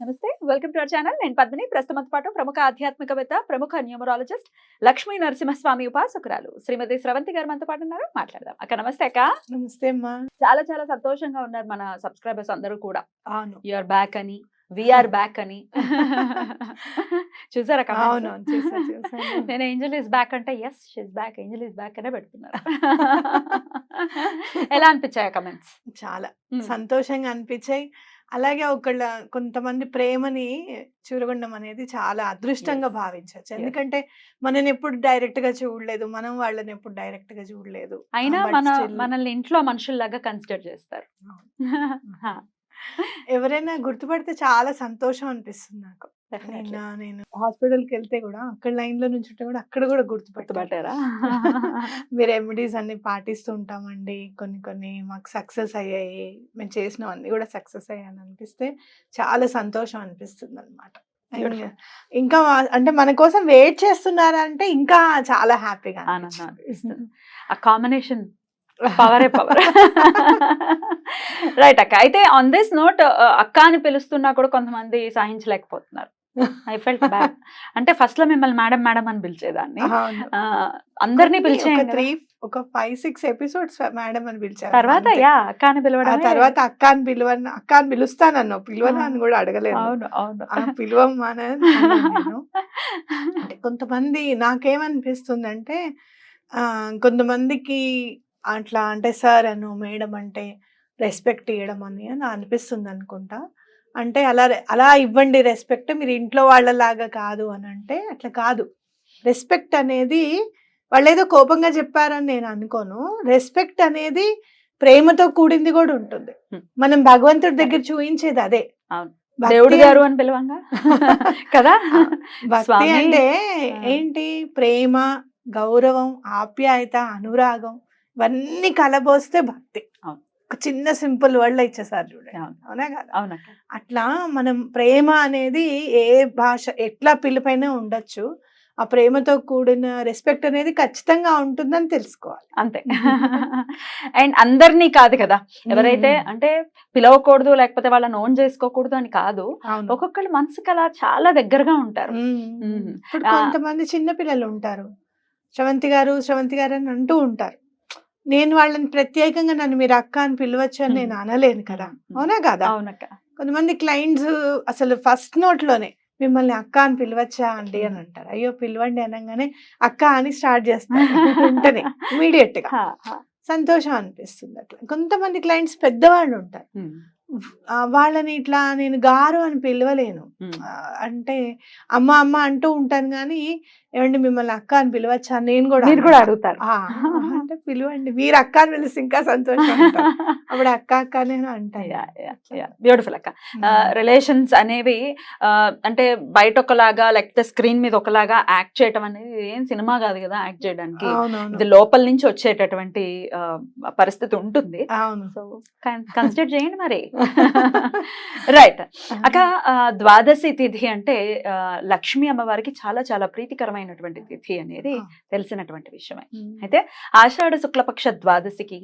నమస్తే. Welcome to our channel. నేను పద్మిని. ప్రస్తుతంతో పాటు ప్రముఖ ఆధ్యాత్మికవేత్త ప్రముఖ న్యూమరాలజిస్ట్ లక్ష్మీ నరసింహస్వామి ఉపాసకురాలు శ్రీమతి స్రవంతి గారు మనతో పాటు ఉన్నారు. మాట్లాడదాం. అక్క నమస్తే అక్క. నమస్తే అమ్మా. చాలా చాలా సంతోషంగా ఉన్నారు మన సబ్స్క్రైబర్స్ అందరూ కూడా. యూఆర్ బ్యాక్ అని విఆర్ బ్యాక్ అని. చూసారా అవును నేను ఏంజల్ ఇస్ బ్యాక్ అంటే yes she's back angel is back అనే పెడుతున్నారు ఎలా అనిపించాయి కమెంట్స్ చాలా. సంతోషంగా అనిపించాయి. అలాగే ఒకళ్ళ కొంతమంది ప్రేమని చూరగొండం అనేది చాలా అదృష్టంగా. భావించవచ్చు. ఎందుకంటే మనని ఎప్పుడు డైరెక్ట్గా చూడలేదు మనం వాళ్ళని ఎప్పుడు డైరెక్ట్గా చూడలేదు అయినా మన మనల్ని ఇంట్లో మనుషుల్లాగా కన్సిడర్ చేస్తారు. ఎవరైనా గుర్తుపడితే చాలా సంతోషం అనిపిస్తుంది నాకు. నిన్న నేను హాస్పిటల్కి వెళ్తే కూడా అక్కడ లైన్లో నుంచి కూడా అక్కడ కూడా గుర్తుపట్టారా. మీరు రెమెడీస్ అన్ని పాటిస్తూ ఉంటామండి. కొన్ని కొన్ని మాకు సక్సెస్ అయ్యాయి. మేము చేసినవన్నీ కూడా సక్సెస్ అయ్యాయని అనిపిస్తే చాలా సంతోషం అనిపిస్తుంది అనమాట. ఇంకా అంటే మన కోసం వెయిట్ చేస్తున్నారా అంటే ఇంకా చాలా హ్యాపీగా. ఆ కాంబినేషన్ పవరే పవర్. రైట్ అక్క. అయితే ఆన్ దిస్ నోట్ అక్క అని పిలుస్తున్నా కూడా కొంతమంది సహించలేకపోతున్నారు. ఐ ఫెల్ట్ బ్యాడ్ అంటే ఫస్ట్లో మిమ్మల్ని మేడం మేడం అని పిలిచేదాన్ని. అందరినీ పిలిచేయండి. ఒక ఫైవ్ సిక్స్ ఎపిసోడ్స్ మేడం అని పిలిచారు. తర్వాత. యా అక్క అని పిలవడం తర్వాత అక్క అని పిలువను అక్క అని పిలుస్తానన్నా పిలువను అని కూడా అడగలేదు. అవును అవును. పిలువమ్మా అంటే కొంతమంది నాకేమనిపిస్తుంది అంటే ఆ, కొంతమందికి అట్లా అంటే సార్ అను మేడం అంటే రెస్పెక్ట్ ఇవ్వడం అని అని అనిపిస్తుంది అనుకుంటా అంటే అలా అలా ఇవ్వండి రెస్పెక్ట్ మీరు ఇంట్లో వాళ్ళలాగా కాదు అని అంటే అట్లా కాదు. రెస్పెక్ట్ అనేది వాళ్ళు ఏదో కోపంగా చెప్పారని నేను అనుకోను. రెస్పెక్ట్ అనేది ప్రేమతో కూడింది కూడా ఉంటుంది. మనం భగవంతుడి దగ్గర చూపించేది అదే. దేవుడు గారు అని పిలవంగా? కదా? భక్తి. అంటే. ఏంటి? ప్రేమ గౌరవం ఆప్యాయత అనురాగం ఇవన్నీ కలబోస్తే భక్తి. అవును. ఒక చిన్న సింపుల్ వర్డ్ ఇచ్చేసారు చూడండి. అవును. అవునా కదా? అవునక్క అట్లా మనం ప్రేమ అనేది ఏ భాష ఎట్లా పిలిపైనా ఉండొచ్చు. ఆ ప్రేమతో కూడిన రెస్పెక్ట్ అనేది ఖచ్చితంగా ఉంటుందని తెలుసుకోవాలి. అంతే. అండ్ అందరినీ కాదు కదా. ఎవరైతే. అంటే పిలవకూడదు లేకపోతే వాళ్ళని ఓన్ చేసుకోకూడదు అని కాదు. అవును. ఒక్కొక్కళ్ళు మనసుకి అలా చాలా దగ్గరగా ఉంటారు. కొంతమంది చిన్న పిల్లలు ఉంటారు. శ్రవంతి గారు శ్రవంతి గారు అని అంటూ ఉంటారు. నేను వాళ్ళని ప్రత్యేకంగా నన్ను మీరు అక్క అని పిలవచ్చు అని నేను అనలేను కదా. అవునా కదా? అవునక్క. కొంతమంది క్లయింట్స్ అసలు ఫస్ట్ నోట్లోనే మిమ్మల్ని అక్క అని పిలవచ్చా అండి అని అంటారు. అయ్యో పిలవండి అనగానే అక్క అని స్టార్ట్ చేస్తారు వెంటనే ఇమీడియట్గా. సంతోషం అనిపిస్తుంది అట్లా. కొంతమంది క్లయింట్స్ పెద్దవాళ్ళు ఉంటారు. వాళ్ళని ఇట్లా నేను గారు అని పిలవలేను. అంటే అమ్మ అమ్మ అంటూ ఉంటాను కానీ ఏమండి మిమ్మల్ని అక్క అని పిలవచ్చా? నేను కూడా మీరు కూడా. అడుగుతారు. అంటే పిలవండి. మీరు అక్క అని పిలిస్తే ఇంకా సంతోషం. అప్పుడు అక్క అక్క నేను అంటాను. బ్యూటిఫుల్ అక్క. రిలేషన్స్ అనేవి అంటే బయట ఒకలాగా లేకపోతే స్క్రీన్ మీద ఒకలాగా యాక్ట్ చేయటం అనేది ఏం సినిమా కాదు కదా యాక్ట్ చేయడానికి. ఇది లోపల నుంచి వచ్చేటటువంటి పరిస్థితి ఉంటుంది. సో కన్సిడర్ చేయండి మరి. రైట్ అక్క ద్వాదశి తిథి అంటే లక్ష్మీ అమ్మవారికి చాలా చాలా ప్రీతికరమైనటువంటి తిథి అనేది తెలిసినటువంటి విషయమే. అయితే ఆషాఢ శుక్లపక్ష ద్వాదశికి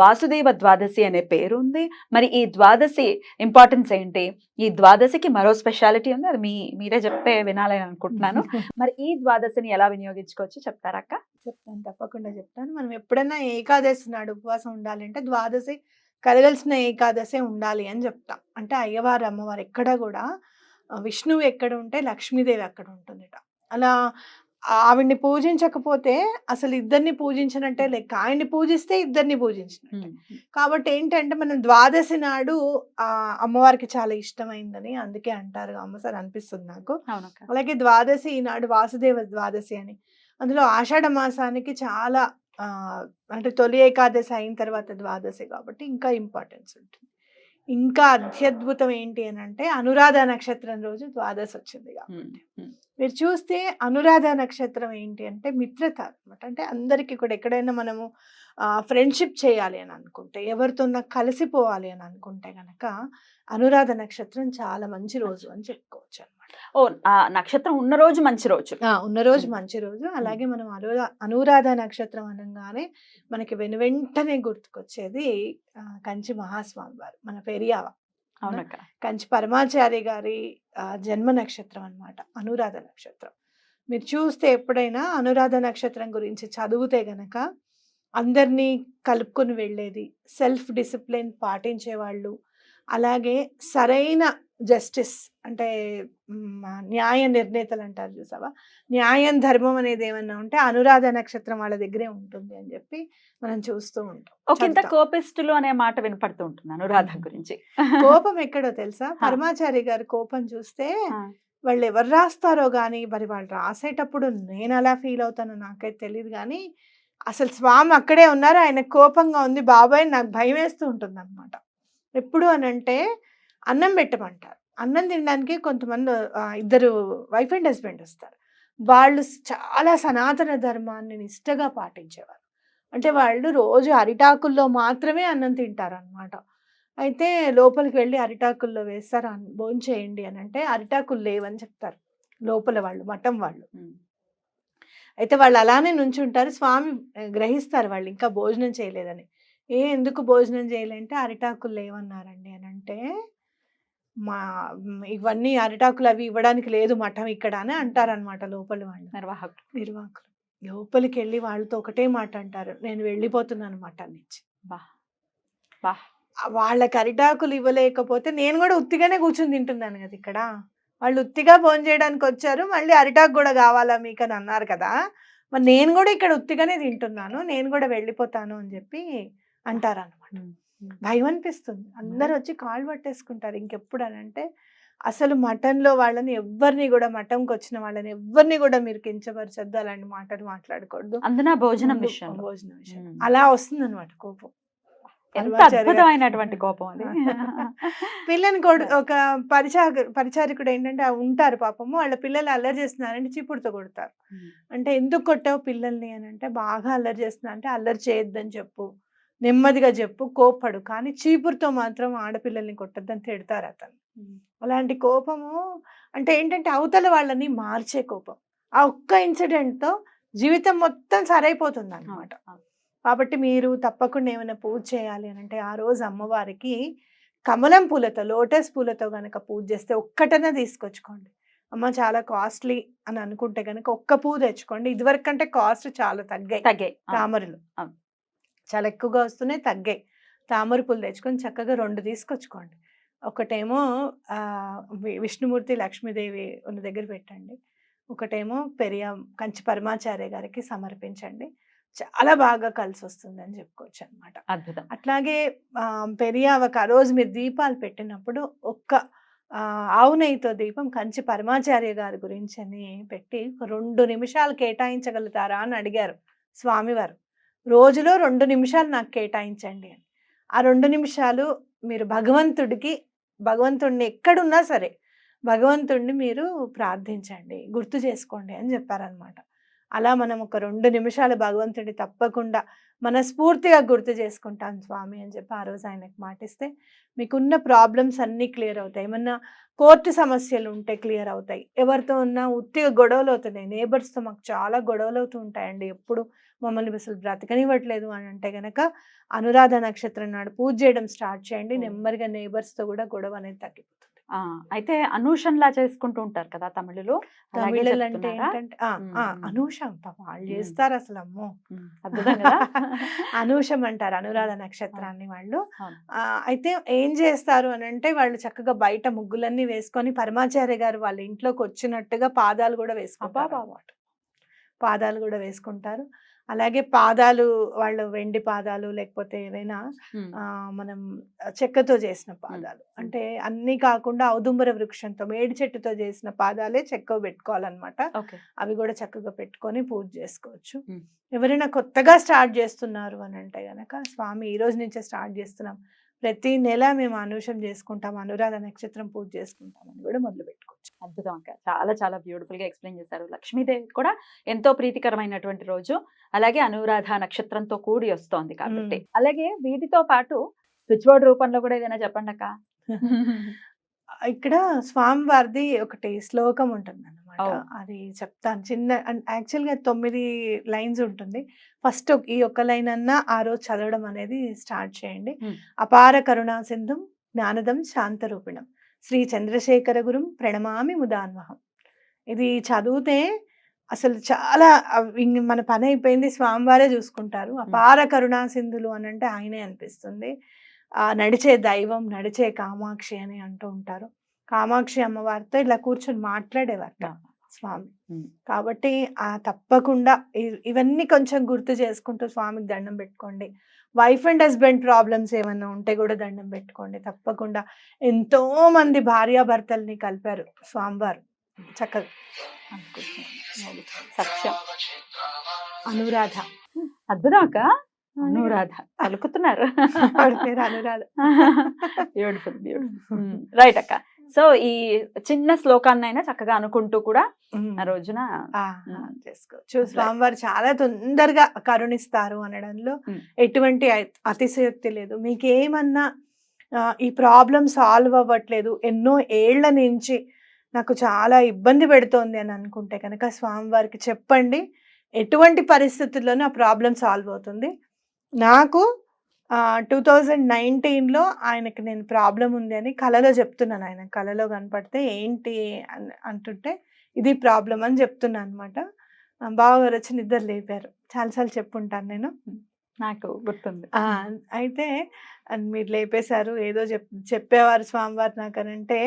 వాసుదేవ ద్వాదశి అనే పేరు ఉంది. మరి ఈ ద్వాదశి ఇంపార్టెన్స్ ఏంటి? ఈ ద్వాదశికి మరో స్పెషాలిటీ ఉంది. అది మీ మీరే చెప్తే వినాలని అనుకుంటున్నాను. మరి ఈ ద్వాదశిని ఎలా వినియోగించుకోవచ్చు? చెప్తారా అక్క? చెప్తాను తప్పకుండా చెప్తాను. మనం ఎప్పుడైనా ఏకాదశి నాడు ఉపవాసం ఉండాలి అంటే ద్వాదశి కలగలిసిన ఏకాదశి ఉండాలి అని చెప్తాం. అంటే అయ్యవారు అమ్మవారు ఎక్కడ కూడా విష్ణువు ఎక్కడ ఉంటే లక్ష్మీదేవి అక్కడ ఉంటుందిట. అలా ఆవిడ్ని పూజించకపోతే అసలు ఇద్దరిని పూజించినట్టే లెక్క. ఆయన్ని పూజిస్తే ఇద్దరిని పూజించినట్టే. కాబట్టి ఏంటంటే మనం ద్వాదశి నాడు ఆ అమ్మవారికి చాలా ఇష్టమైందని అందుకే అంటారు అమ్మసారి అనిపిస్తుంది నాకు. అలాగే ద్వాదశి ఈనాడు వాసుదేవ ద్వాదశి అని. అందులో ఆషాఢ మాసానికి చాలా ఆ, అంటే తొలి ఏకాదశి అయిన తర్వాత ద్వాదశి కాబట్టి ఇంకా ఇంపార్టెన్స్ ఉంటుంది. ఇంకా అత్యద్భుతం ఏంటి అని అంటే అనురాధ నక్షత్రం రోజు ద్వాదశి వచ్చింది కాబట్టి. మీరు చూస్తే అనురాధ నక్షత్రం ఏంటి అంటే మిత్రత అనమాట అంటే అందరికీ కూడా ఎక్కడైనా మనము ఫ్రెండ్షిప్ చేయాలి అని అనుకుంటే ఎవరితోన్నా కలిసిపోవాలి అని అనుకుంటే గనక అనురాధ నక్షత్రం చాలా మంచి రోజు అని చెప్పుకోవచ్చు అనమాట ఓ ఆ నక్షత్రం ఉన్న రోజు మంచి రోజు. ఉన్న రోజు. మంచి రోజు. అలాగే మనం అనురా అనురాధ నక్షత్రం అనగానే మనకి వెను వెంటనే గుర్తుకొచ్చేది కంచి మహాస్వామి వారు మన పెరియావ. అవునక్క. కంచి పరమాచార్య గారి ఆ, జన్మ నక్షత్రం అన్నమాట అనురాధ నక్షత్రం. మీరు చూస్తే ఎప్పుడైనా అనురాధ నక్షత్రం గురించి చదివితే గనక అందరినీ కలుపుకొని వెళ్ళేది. సెల్ఫ్ డిసిప్లిన్ పాటించే వాళ్ళు అలాగే సరైన జస్టిస్ అంటే న్యాయ నిర్ణేతలు అంటారు చూసావా? న్యాయం ధర్మం అనేది ఏమన్నా ఉంటే అనురాధ నక్షత్రం వాళ్ళ దగ్గరే ఉంటుంది అని చెప్పి మనం చూస్తూ ఉంటాం. ఒక ఇంత చదువుతాం. కోపిస్టులు అనే మాట వినపడుతూ ఉంటుంది అనురాధ. గురించి. కోపం ఎక్కడో తెలుసా? పరమాచారి గారి కోపం చూస్తే. వాళ్ళు ఎవరు రాస్తారో కానీ మరి వాళ్ళు రాసేటప్పుడు నేను అలా ఫీల్ అవుతానో నాకైతే తెలియదు కానీ అసలు స్వామి అక్కడే ఉన్నారు. ఆయన కోపంగా ఉంది. బాబాయ్ నాకు భయం వేస్తూ ఉంటుంది అనమాట ఎప్పుడు అని అంటే అన్నం పెట్టమంటారు. అన్నం తినడానికి కొంతమంది ఇద్దరు వైఫ్ అండ్ హస్బెండ్ వస్తారు. వాళ్ళు చాలా సనాతన ధర్మాన్ని నిష్టగా పాటించేవారు. అంటే వాళ్ళు రోజు అరిటాకుల్లో మాత్రమే అన్నం తింటారనమాట అయితే లోపలికి వెళ్ళి అరిటాకుల్లో వేస్తారు. అన్- భోంచేయండి అని అంటే అరిటాకులు లేవని చెప్తారు. లోపల వాళ్ళు మఠం వాళ్ళు. అయితే వాళ్ళు అలానే నుంచుంటారు. స్వామి గ్రహిస్తారు వాళ్ళు ఇంకా భోజనం చేయలేదని. ఏ ఎందుకు భోజనం చేయలేంటే అరిటాకులు లేవన్నారండి అని అంటే మా ఇవన్నీ అరిటాకులు అవి ఇవ్వడానికి లేదు మఠం ఇక్కడ అని అంటారనమాట లోపల వాళ్ళు. నిర్వాహకులు. నిర్వాహకులు. లోపలికి వెళ్ళి వాళ్ళతో ఒకటే మాట అంటారు. నేను వెళ్ళిపోతున్నాను మఠం నుంచి. బా బా. వాళ్ళకి అరిటాకులు ఇవ్వలేకపోతే నేను కూడా ఉత్తిగానే కూర్చుని తింటున్నాను కదా ఇక్కడ. వాళ్ళు ఉత్తిగా ఫోన్ చేయడానికి వచ్చారు. మళ్ళీ అరిటాకు కూడా కావాలా మీకు అని అన్నారు కదా. మరి నేను కూడా ఇక్కడ ఉత్తిగానే తింటున్నాను. నేను కూడా వెళ్ళిపోతాను అని చెప్పి అంటారు అనమాట. భయం అనిపిస్తుంది. అందరు వచ్చి కాళ్ళు పట్టేసుకుంటారు. ఇంకెప్పుడు అని అంటే అసలు మటన్లో వాళ్ళని ఎవరిని కూడా మటంకి వచ్చిన వాళ్ళని ఎవరిని కూడా మీరు కించపరచొద్దు. అలాంటి మాటలు మాట్లాడకూడదు. అందున భోజనం ముందు విషయంలో. భోజనం విషయం. అలా వస్తుంది అనమాట కోపం. ఎంత అద్భుతమైనటువంటి కోపం అది. పిల్లని కొడు ఒక పరిచా పరిచారికుడు ఏంటంటే ఉంటారు పాపము వాళ్ళ పిల్లలు అల్లరి చేస్తున్నారంటే చీపుడుతో కొడతారు. అంటే ఎందుకు కొట్టావు పిల్లల్ని అని అంటే బాగా అల్లరి చేస్తున్నా అంటే అల్లరి చేయొద్దని చెప్పు నెమ్మదిగా చెప్పు కోప్పడు. కానీ చీపురుతో మాత్రం ఆడపిల్లల్ని కొట్టొద్దని తిడతారు అతను. అలాంటి కోపము అంటే ఏంటంటే అవతల వాళ్ళని మార్చే కోపం. ఆ ఒక్క ఇన్సిడెంట్తో జీవితం మొత్తం సరైపోతుంది అనమాట. కాబట్టి మీరు తప్పకుండా ఏమైనా పూజ చేయాలి అని అంటే ఆ రోజు అమ్మవారికి కమలం పూలతో లోటస్ పూలతో గనక పూజ చేస్తే ఒక్కటనే తీసుకొచ్చుకోండి. అమ్మ చాలా కాస్ట్లీ అని అనుకుంటే గనక ఒక్క పువ్వు తెచ్చుకోండి. ఇదివరకు కంటే కాస్ట్ చాలా తగ్గాయి. తగ్గాయి. తామరలు. చాలా ఎక్కువగా వస్తున్నాయి తగ్గాయి. తామర పూలు తెచ్చుకొని చక్కగా రెండు తీసుకొచ్చుకోండి. ఒకటేమో విష్ణుమూర్తి లక్ష్మీదేవి ఉన్న దగ్గర పెట్టండి. ఒకటేమో పెరియ కంచి పరమాచార్య గారికి సమర్పించండి. చాలా బాగా కలిసి వస్తుంది అని చెప్పుకోవచ్చు అనమాట అద్భుతం. అట్లాగే పెరియావకు ఆ రోజు మీరు దీపాలు పెట్టినప్పుడు ఒక్క ఆ, ఆవు నెయ్యితో దీపం కంచి పరమాచార్య గారి గురించి అని పెట్టి ఒక రెండు నిమిషాలు కేటాయించగలుగుతారా అని అడిగారు స్వామివారు. రోజులో రెండు నిమిషాలు నాకు కేటాయించండి అని. ఆ రెండు నిమిషాలు మీరు భగవంతుడికి భగవంతుడిని ఎక్కడున్నా సరే భగవంతుడిని మీరు ప్రార్థించండి గుర్తు చేసుకోండి అని చెప్పారనమాట. అలా మనం ఒక రెండు నిమిషాలు భగవంతుడి తప్పకుండా మనస్ఫూర్తిగా గుర్తు చేసుకుంటాం స్వామి అని చెప్పి ఆ రోజు ఆయనకు మాటిస్తే మీకున్న ప్రాబ్లమ్స్ అన్నీ క్లియర్ అవుతాయి. ఏమన్నా కోర్టు సమస్యలు ఉంటే క్లియర్ అవుతాయి. ఎవరితో ఉన్నా ఉత్తిగా గొడవలు అవుతున్నాయి. నేబర్స్తో మాకు చాలా గొడవలు అవుతూ ఉంటాయండి. ఎప్పుడు మమ్మల్ని అసలు బ్రతకనివ్వట్లేదు అని అంటే గనక అనురాధ నక్షత్రం నాడు పూజ చేయడం స్టార్ట్ చేయండి. నెమ్మదిగా నేబర్స్తో కూడా గొడవ అనేది తగ్గిపోతుంది. అయితే అనూషన్లా చేసుకుంటూ ఉంటారు కదా తమిళులు? తమిళలు అంటే? ఏంటంటే. అనూషం వాళ్ళు. చేస్తారు అసలు అమ్మో అనూషం అంటారు అనురాధ నక్షత్రాన్ని వాళ్ళు. అయితే ఏం చేస్తారు అని అంటే వాళ్ళు చక్కగా బయట ముగ్గులన్నీ వేసుకొని పరమాచార్య గారు వాళ్ళ ఇంట్లోకి వచ్చినట్టుగా పాదాలు కూడా వేసుకుంటారు. పాదాలు కూడా వేసుకుంటారు. అలాగే పాదాలు వాళ్ళు వెండి పాదాలు లేకపోతే. ఆ, మనం చెక్కతో చేసిన పాదాలు. అంటే అన్నీ కాకుండా ఔదుంబర వృక్షంతో మేడి చెట్టుతో చేసిన పాదాలే చెక్క పెట్టుకోవాలన్నమాట. అవి కూడా చక్కగా పెట్టుకొని పూజ చేసుకోవచ్చు. ఎవరైనా కొత్తగా స్టార్ట్ చేస్తున్నారు అని అంటే గనక స్వామి ఈ రోజు నుంచే స్టార్ట్ చేస్తున్నాం. ప్రతి నెల మేము అనుషం చేసుకుంటాం అనురాధ నక్షత్రం పూజ చేసుకుంటాం అని కూడా మొదలు పెట్టుకోవచ్చు. అద్భుతం అక్క చాలా చాలా బ్యూటిఫుల్గా ఎక్స్ప్లెయిన్ చేశారు. లక్ష్మీదేవి కూడా ఎంతో ప్రీతికరమైనటువంటి రోజు. అలాగే అనురాధ నక్షత్రంతో కూడి వస్తోంది కాబట్టి. అలాగే వీటితో పాటు స్విచ్ బోర్డ్ రూపంలో కూడా ఏదైనా చెప్పండి అక్క ఇక్కడ స్వామివారిది ఒకటి శ్లోకం ఉంటుంది అనమాట. అది చెప్తాను. చిన్న యాక్చువల్గా తొమ్మిది లైన్స్ ఉంటుంది. ఫస్ట్ ఈ ఒక్క లైన్ అన్నా ఆ రోజు చదవడం అనేది స్టార్ట్ చేయండి. అపార కరుణా సింధుం జ్ఞానదం శాంతరూపిణం శ్రీ చంద్రశేఖర గురుం ప్రణమామి ముదాన్వహం. ఇది చదివితే అసలు చాలా మన పని అయిపోయింది. స్వామివారే చూసుకుంటారు. అపార కరుణా సింధులు అని అంటే ఆయనే అనిపిస్తుంది. ఆ నడిచే దైవం నడిచే కామాక్షి అని అంటూ ఉంటారు. కామాక్షి అమ్మవారితో ఇలా కూర్చొని మాట్లాడేవారట స్వామి. కాబట్టి ఆ తప్పకుండా ఇవన్నీ కొంచెం గుర్తు చేసుకుంటూ స్వామికి దండం పెట్టుకోండి. వైఫ్ అండ్ హస్బెండ్ ప్రాబ్లమ్స్ ఏమన్నా ఉంటే కూడా దండం పెట్టుకోండి. తప్పకుండా ఎంతో మంది భార్యాభర్తల్ని కలిపారు స్వామివారు. చక్కగా. సత్యం. అనురాధ. అద్భుతం అక్క అనురాధ. పలుకుతున్నారు. పేరు అనురాధ. బ్యూటిఫుల్ బ్యూటిఫుల్ రైట్ అక్క. సో ఈ చిన్న శ్లోకాన్నైనా చక్కగా అనుకుంటూ కూడా. ఆ రోజున. చేసుకోవచ్చు స్వామివారు చాలా తొందరగా కరుణిస్తారు అనడంలో. ఎటువంటి అతి- అతిశయోక్తి లేదు మీకు ఏమన్నా ఆ, ఈ ప్రాబ్లం సాల్వ్ అవ్వట్లేదు ఎన్నో ఏళ్ళ నుంచి నాకు చాలా ఇబ్బంది పెడుతోంది అని అనుకుంటే కనుక స్వామివారికి చెప్పండి ఎటువంటి పరిస్థితుల్లోనూ ఆ ప్రాబ్లం సాల్వ్ అవుతుంది నాకు టూ థౌజండ్ నైన్టీన్లో ఆయనకి నేను ప్రాబ్లం ఉంది అని కలలో చెప్తున్నాను ఆయన. కలలో కనపడితే ఏంటి అని అంటుంటే ఇది ప్రాబ్లం అని చెప్తున్నా అనమాట బావగారు వచ్చి నిద్ర లేపారు. చాలాసార్లు చెప్పుంటాను నేను. నాకు గుర్తుంది. అయితే మీరు లేపేశారు ఏదో చెప్ చెప్పేవారు స్వామివారు నాకు అని అంటే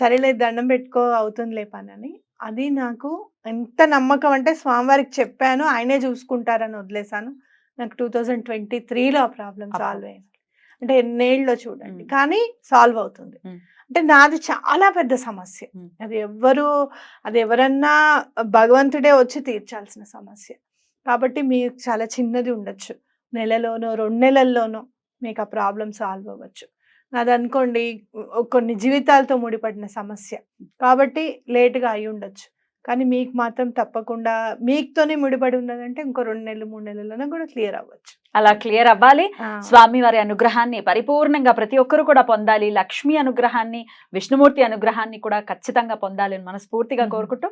సరేలే దండం పెట్టుకో అవుతుంది లేపానని అది నాకు ఎంత నమ్మకం అంటే స్వామివారికి చెప్పాను ఆయనే చూసుకుంటారని వదిలేశాను. నాకు టూ థౌజండ్ ట్వంటీ త్రీలో ఆ ప్రాబ్లం. సాల్వ్ అయింది. అంటే ఎన్నేళ్ళలో చూడండి. కానీ సాల్వ్ అవుతుంది. అంటే నాది చాలా పెద్ద సమస్య. అది ఎవ్వరు అది ఎవరన్నా భగవంతుడే వచ్చి తీర్చాల్సిన సమస్య. కాబట్టి మీకు చాలా చిన్నది ఉండొచ్చు. నెలలోనో రెండు నెలల్లోనో మీకు ఆ ప్రాబ్లం సాల్వ్ అవ్వచ్చు. నాది అనుకోండి కొన్ని జీవితాలతో ముడిపడిన సమస్య. కాబట్టి లేటుగా అయి ఉండొచ్చు కానీ మీకు మాత్రం తప్పకుండా మీతోనే ముడిపడి ఉన్నదంటే ఇంకో రెండు నెలలు మూడు నెలల్లోనే కూడా క్లియర్ అవ్వచ్చు. అలా క్లియర్ అవ్వాలి. స్వామి వారి అనుగ్రహాన్ని పరిపూర్ణంగా ప్రతి ఒక్కరు కూడా పొందాలి. లక్ష్మి అనుగ్రహాన్ని విష్ణుమూర్తి అనుగ్రహాన్ని కూడా ఖచ్చితంగా పొందాలి అని మనస్ఫూర్తిగా. కోరుకుంటూ